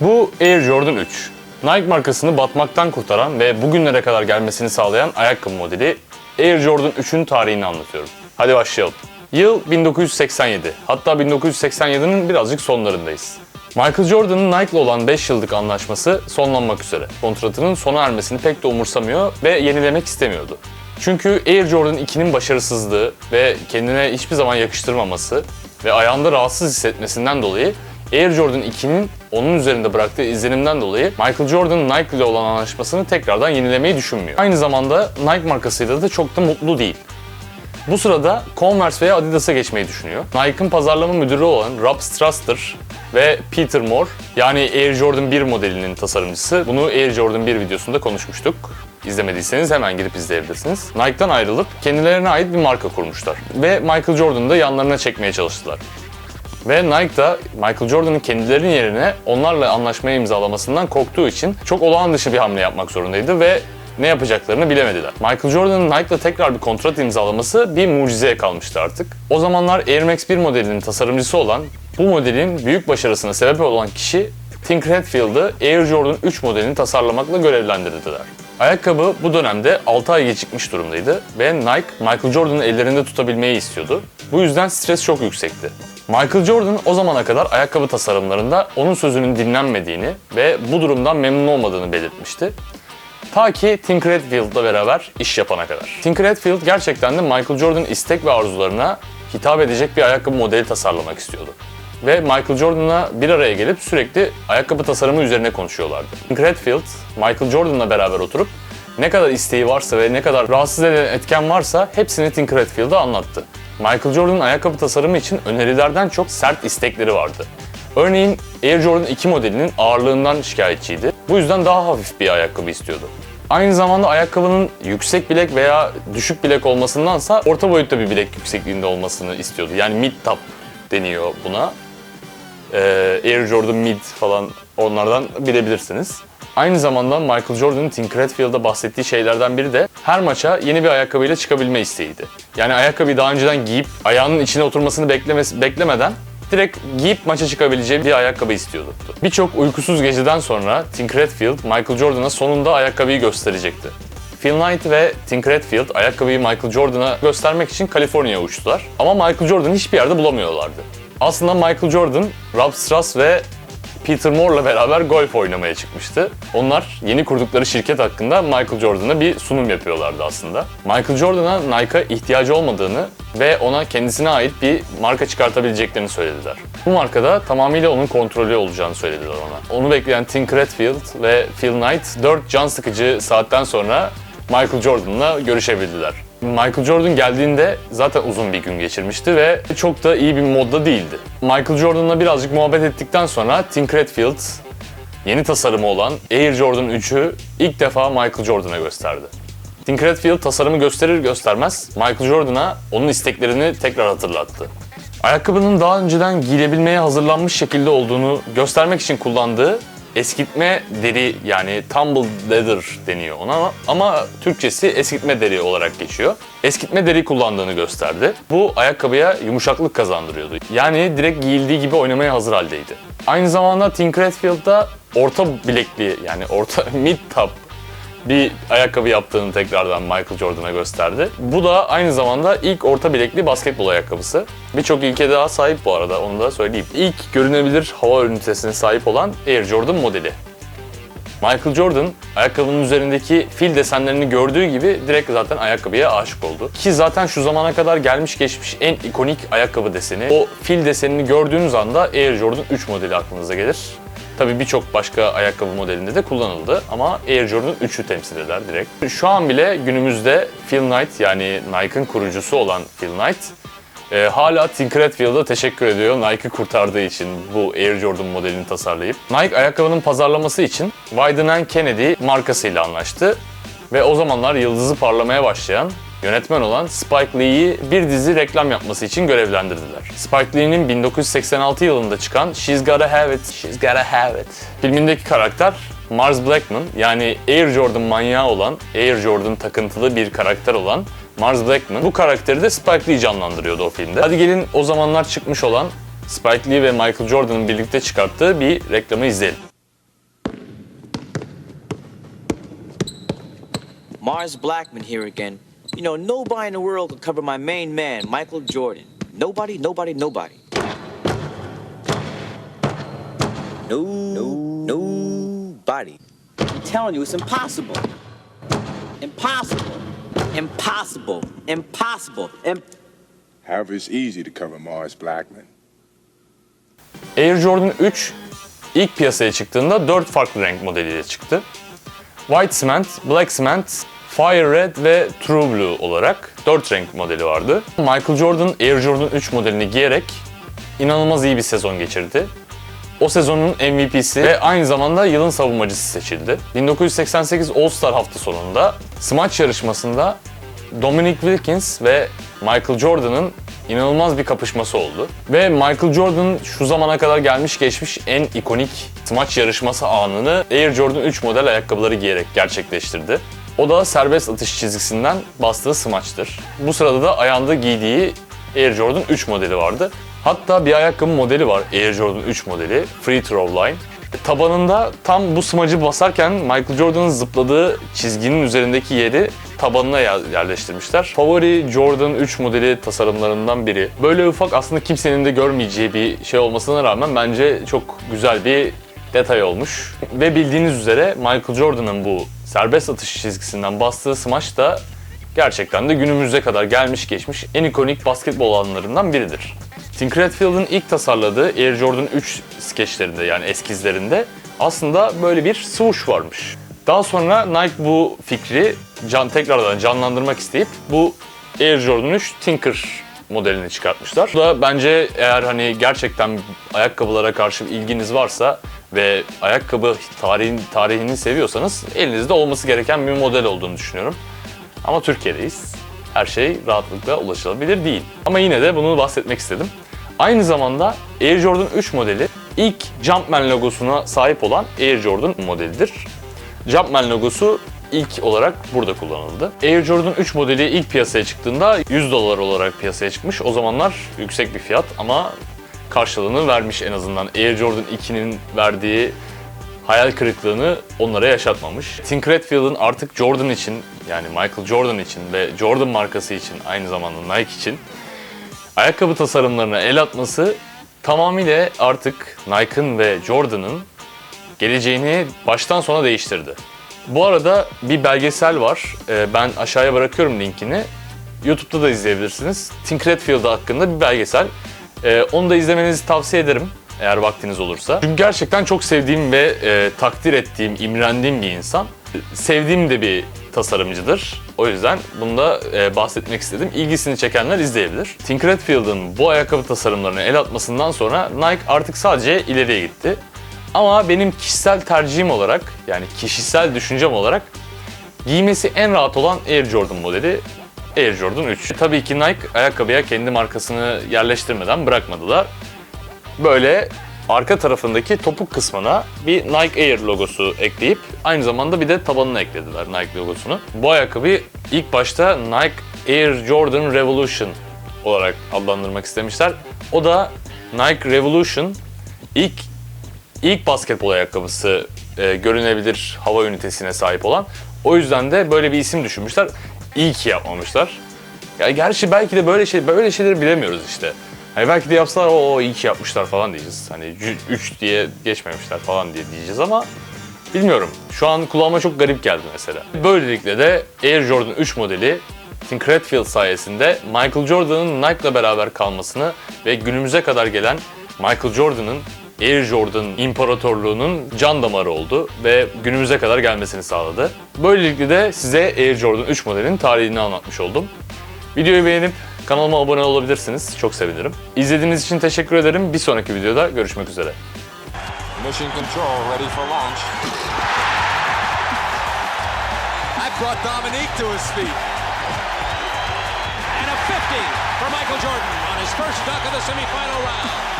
Bu Air Jordan 3. Nike markasını batmaktan kurtaran ve bugünlere kadar gelmesini sağlayan ayakkabı modeli Air Jordan 3'ün tarihini anlatıyorum. Hadi başlayalım. Yıl 1987. Hatta 1987'nin birazcık sonlarındayız. Michael Jordan'ın Nike ile olan 5 yıllık anlaşması sonlanmak üzere. Kontratının sona ermesini pek de umursamıyor ve yenilemek istemiyordu. Çünkü Air Jordan 2'nin başarısızlığı ve kendine hiçbir zaman yakıştırmaması ve ayağında rahatsız hissetmesinden dolayı Air Jordan 2'nin onun üzerinde bıraktığı izlenimden dolayı Michael Jordan Nike ile olan anlaşmasını tekrardan yenilemeyi düşünmüyor. Aynı zamanda Nike markasıyla da çok da mutlu değil. Bu sırada Converse veya Adidas'a geçmeyi düşünüyor. Nike'ın pazarlama müdürü olan Rob Strasser ve Peter Moore yani Air Jordan 1 modelinin tasarımcısı. Bunu Air Jordan 1 videosunda konuşmuştuk. İzlemediyseniz hemen girip izleyebilirsiniz. Nike'dan ayrılıp kendilerine ait bir marka kurmuşlar. Ve Michael Jordan'ı da yanlarına çekmeye çalıştılar. Ve Nike da Michael Jordan'ın kendilerinin yerine onlarla anlaşmayı imzalamasından korktuğu için çok olağan dışı bir hamle yapmak zorundaydı ve ne yapacaklarını bilemediler. Michael Jordan'ın Nike'la tekrar bir kontrat imzalaması bir mucizeye kalmıştı artık. O zamanlar Air Max 1 modelinin tasarımcısı olan, bu modelin büyük başarısına sebep olan kişi Tinker Hatfield'ı Air Jordan 3 modelini tasarlamakla görevlendirdiler. Ayakkabı bu dönemde 6 ay gecikmiş durumdaydı ve Nike, Michael Jordan'ı ellerinde tutabilmeyi istiyordu. Bu yüzden stres çok yüksekti. Michael Jordan o zamana kadar ayakkabı tasarımlarında onun sözünün dinlenmediğini ve bu durumdan memnun olmadığını belirtmişti. Ta ki Tinker Hatfield'la beraber iş yapana kadar. Tinker Hatfield gerçekten de Michael Jordan'ın istek ve arzularına hitap edecek bir ayakkabı modeli tasarlamak istiyordu. Ve Michael Jordan'la bir araya gelip sürekli ayakkabı tasarımı üzerine konuşuyorlardı. Tinker Hatfield, Michael Jordan'la beraber oturup ne kadar isteği varsa ve ne kadar rahatsız eden etken varsa hepsini Tinker Hatfield'a anlattı. Michael Jordan'ın ayakkabı tasarımı için önerilerden çok sert istekleri vardı. Örneğin Air Jordan 2 modelinin ağırlığından şikayetçiydi. Bu yüzden daha hafif bir ayakkabı istiyordu. Aynı zamanda ayakkabının yüksek bilek veya düşük bilek olmasındansa orta boyutta bir bilek yüksekliğinde olmasını istiyordu. Yani mid top deniyor buna. Ee, Air Jordan Mid falan onlardan bilebilirsiniz. Aynı zamanda Michael Jordan'ın Tinker Hatfield'da bahsettiği şeylerden biri de her maça yeni bir ayakkabıyla çıkabilme isteğiydi. Yani ayakkabıyı daha önceden giyip ayağının içine oturmasını beklemesi, beklemeden direkt giyip maça çıkabileceği bir ayakkabı istiyordu. Birçok uykusuz geceden sonra Tinker Hatfield Michael Jordan'a sonunda ayakkabıyı gösterecekti. Phil Knight ve Tinker Hatfield ayakkabıyı Michael Jordan'a göstermek için Kaliforniya'ya uçtular. Ama Michael Jordan'ı hiçbir yerde bulamıyorlardı. Aslında Michael Jordan, Rob Strass ve Peter Moore'la beraber golf oynamaya çıkmıştı. Onlar yeni kurdukları şirket hakkında Michael Jordan'a bir sunum yapıyorlardı aslında. Michael Jordan'a Nike'a ihtiyacı olmadığını ve ona kendisine ait bir marka çıkartabileceklerini söylediler. Bu markada tamamıyla onun kontrolü olacağını söylediler ona. Onu bekleyen Tinker Hatfield ve Phil Knight 4 can sıkıcı saatten sonra Michael Jordan'la görüşebildiler. Michael Jordan geldiğinde zaten uzun bir gün geçirmişti ve çok da iyi bir modda değildi. Michael Jordan'la birazcık muhabbet ettikten sonra Tinker Hatfield yeni tasarımı olan Air Jordan 3'ü ilk defa Michael Jordan'a gösterdi. Tinker Hatfield tasarımı gösterir göstermez Michael Jordan'a onun isteklerini tekrar hatırlattı. Ayakkabının daha önceden giyilebilmeye hazırlanmış şekilde olduğunu göstermek için kullandığı eskitme deri yani tumble leather deniyor ona ama, Türkçesi eskitme deri olarak geçiyor. Eskitme deri kullandığını gösterdi. Bu ayakkabıya yumuşaklık kazandırıyordu. Yani direkt giyildiği gibi oynamaya hazır haldeydi. Aynı zamanda Tinker Hatfield'da orta bilekli yani orta mid top bir ayakkabı yaptığını tekrardan Michael Jordan'a gösterdi. Bu da aynı zamanda ilk orta bilekli basketbol ayakkabısı. Birçok ilke daha sahip bu arada onu da söyleyeyim. İlk görünebilir hava ünitesine sahip olan Air Jordan modeli. Michael Jordan ayakkabının üzerindeki fil desenlerini gördüğü gibi direkt zaten ayakkabıya aşık oldu. Ki zaten şu zamana kadar gelmiş geçmiş en ikonik ayakkabı deseni. O fil desenini gördüğünüz anda Air Jordan 3 modeli aklınıza gelir. Tabii birçok başka ayakkabı modelinde de kullanıldı ama Air Jordan 3'ü temsil eder direkt. Şu an bile günümüzde Phil Knight yani Nike'ın kurucusu olan Phil Knight e, hala Tinker Hatfield'a teşekkür ediyor Nike'ı kurtardığı için bu Air Jordan modelini tasarlayıp. Nike ayakkabının pazarlaması için Wieden Kennedy markasıyla anlaştı ve o zamanlar yıldızı parlamaya başlayan Yönetmen olan Spike Lee'yi bir dizi reklam yapması için görevlendirdiler. Spike Lee'nin 1986 yılında çıkan She's Gotta Have It, She's Gotta Have It filmindeki karakter Mars Blackman yani Air Jordan manyağı olan, Air Jordan takıntılı bir karakter olan Mars Blackman bu karakteri de Spike Lee canlandırıyordu o filmde. Hadi gelin o zamanlar çıkmış olan Spike Lee ve Michael Jordan'ın birlikte çıkarttığı bir reklamı izleyelim. Mars Blackman here again. You know, nobody in the world can cover my main man, Michael Jordan. Nobody, nobody, nobody. No, no, nobody. I'm telling you, it's impossible. Impossible. Impossible. Impossible. Im- However, it's easy to cover Mars Blackman. Air Jordan 3 ilk piyasaya çıktığında 4 farklı renk modeliyle çıktı. White Cement, Black Cement, Fire Red ve True Blue olarak 4 renk modeli vardı. Michael Jordan Air Jordan 3 modelini giyerek inanılmaz iyi bir sezon geçirdi. O sezonun MVP'si ve aynı zamanda yılın savunmacısı seçildi. 1988 All-Star hafta sonunda smaç yarışmasında Dominic Wilkins ve Michael Jordan'ın inanılmaz bir kapışması oldu. Ve Michael Jordan şu zamana kadar gelmiş geçmiş en ikonik smaç yarışması anını Air Jordan 3 model ayakkabıları giyerek gerçekleştirdi. O da serbest atış çizgisinden bastığı smaçtır. Bu sırada da ayağında giydiği Air Jordan 3 modeli vardı. Hatta bir ayakkabı modeli var Air Jordan 3 modeli Free Throw Line. Tabanında tam bu smacı basarken Michael Jordan'ın zıpladığı çizginin üzerindeki yeri tabanına yer- yerleştirmişler. Favori Jordan 3 modeli tasarımlarından biri. Böyle ufak aslında kimsenin de görmeyeceği bir şey olmasına rağmen bence çok güzel bir detay olmuş. Ve bildiğiniz üzere Michael Jordan'ın bu serbest atış çizgisinden bastığı smaç da gerçekten de günümüze kadar gelmiş geçmiş en ikonik basketbol alanlarından biridir. Tim Cradfield'ın ilk tasarladığı Air Jordan 3 skeçlerinde yani eskizlerinde aslında böyle bir swoosh varmış. Daha sonra Nike bu fikri can, tekrardan canlandırmak isteyip bu Air Jordan 3 Tinker modelini çıkartmışlar. Bu da bence eğer hani gerçekten ayakkabılara karşı ilginiz varsa ve ayakkabı tarihin, tarihini seviyorsanız elinizde olması gereken bir model olduğunu düşünüyorum. Ama Türkiye'deyiz. Her şey rahatlıkla ulaşılabilir değil. Ama yine de bunu bahsetmek istedim. Aynı zamanda Air Jordan 3 modeli ilk Jumpman logosuna sahip olan Air Jordan modelidir. Jumpman logosu ilk olarak burada kullanıldı. Air Jordan 3 modeli ilk piyasaya çıktığında 100 dolar olarak piyasaya çıkmış. O zamanlar yüksek bir fiyat ama karşılığını vermiş en azından. Air Jordan 2'nin verdiği hayal kırıklığını onlara yaşatmamış. Tim Cradfield'ın artık Jordan için yani Michael Jordan için ve Jordan markası için aynı zamanda Nike için ayakkabı tasarımlarına el atması tamamıyla artık Nike'ın ve Jordan'ın geleceğini baştan sona değiştirdi. Bu arada bir belgesel var. Ee, Ben aşağıya bırakıyorum linkini. YouTube'da da izleyebilirsiniz. Tim Cradfield hakkında bir belgesel. Ee, Onu da izlemenizi tavsiye ederim eğer vaktiniz olursa. Çünkü gerçekten çok sevdiğim ve e, takdir ettiğim, imrendiğim bir insan. Sevdiğim de bir tasarımcıdır. O yüzden bunu da e, bahsetmek istedim. İlgisini çekenler izleyebilir. Tim Cradfield'ın bu ayakkabı tasarımlarına el atmasından sonra Nike artık sadece ileriye gitti. Ama benim kişisel tercihim olarak yani kişisel düşüncem olarak giymesi en rahat olan Air Jordan modeli Air Jordan 3. Tabii ki Nike ayakkabıya kendi markasını yerleştirmeden bırakmadılar. Böyle arka tarafındaki topuk kısmına bir Nike Air logosu ekleyip aynı zamanda bir de tabanına eklediler Nike logosunu. Bu ayakkabıyı ilk başta Nike Air Jordan Revolution olarak adlandırmak istemişler. O da Nike Revolution ilk ilk basketbol ayakkabısı e, görünebilir hava ünitesine sahip olan. O yüzden de böyle bir isim düşünmüşler. İyi ki yapmamışlar. Ya gerçi belki de böyle şey böyle şeyleri bilemiyoruz işte. Hani belki de yapsalar o iyi ki yapmışlar falan diyeceğiz. Hani 3 diye geçmemişler falan diye diyeceğiz ama bilmiyorum. Şu an kulağıma çok garip geldi mesela. Böylelikle de Air Jordan 3 modeli Tim Cradfield sayesinde Michael Jordan'ın Nike'la beraber kalmasını ve günümüze kadar gelen Michael Jordan'ın Air Jordan imparatorluğunun can damarı oldu ve günümüze kadar gelmesini sağladı. Böylelikle de size Air Jordan 3 modelinin tarihini anlatmış oldum. Videoyu beğenip kanalıma abone olabilirsiniz. Çok sevinirim. İzlediğiniz için teşekkür ederim. Bir sonraki videoda görüşmek üzere. Mission control ready for launch. That brought Dominique to his feet. And a 50 for Michael Jordan on his first dunk of the semifinal round.